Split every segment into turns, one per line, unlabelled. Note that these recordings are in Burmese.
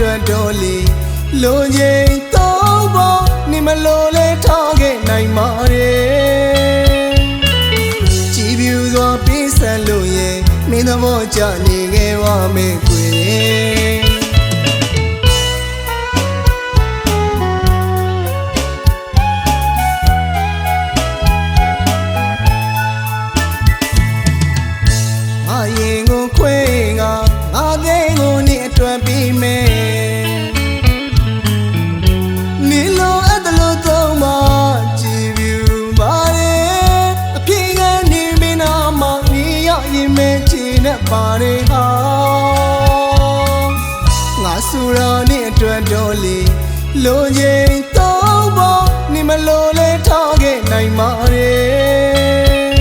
အတွက်တော်လေလိုချင်တော့ဘောနေမလို့လဲထားခဲ့နိုင်ပါရဲ့ကြည်ပြူစွာပေးဆက်လို့ရဲ့မင်းသဘောကြနေခဲ့ပါမယ်ကွယ်ငါရင်ကိုခွေးငါငါသိန်းကိုနေအတွက်ပြီးမယ် င်နဲ့ပါလေဟာငါဆူရာနေအတွက်တော်လေလိုချင်တော့ဘောနေမလို့လဲထားခဲ့နိုင်ပါရဲ့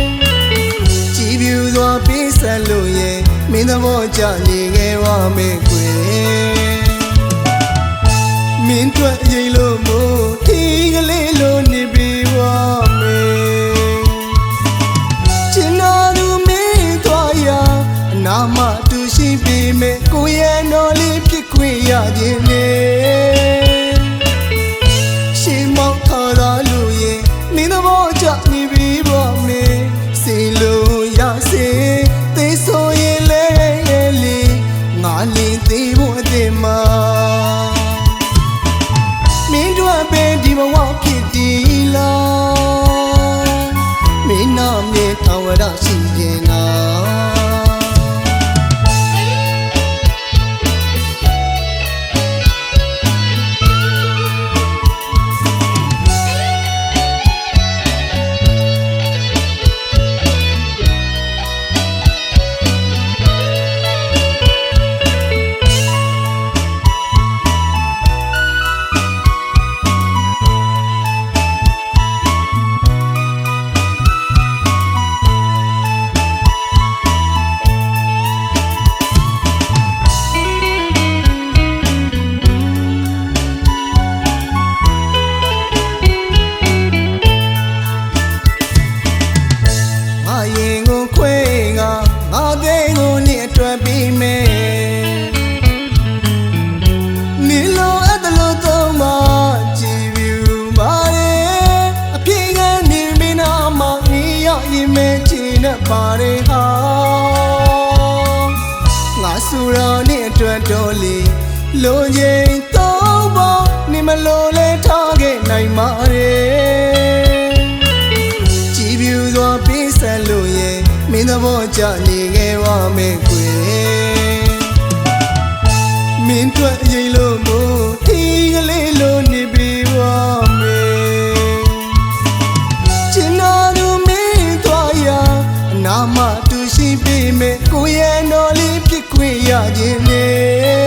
ကြည်ပြူစွာပေးဆက်လို့ရဲ့မင်းသဘောကြနေခဲ့ပါမယ်ကွယ်မင်းတို့ရိတ်လို့မို့ မဲ့ကိုရဲ့တော်လေးဖြစ်ခွင့်ရခြင်းနဲ့ ပါလေဟာငါဆူရာနေအတွက်တော်လေလိုချင်တော့ဘောနေမလို့လဲထားခဲ့နိုင်ပါရဲ့ကြည်ပြူစွာပေးဆက်လို့ရဲ့မင်းသဘောကြနေခဲ့ပါမယ်ကွယ်မင်းတို့ရိတ်လို့မို့ မဲ့ကိုရဲ့တော်လေးဖြစ်ခွင့်ရခြင်းနဲ့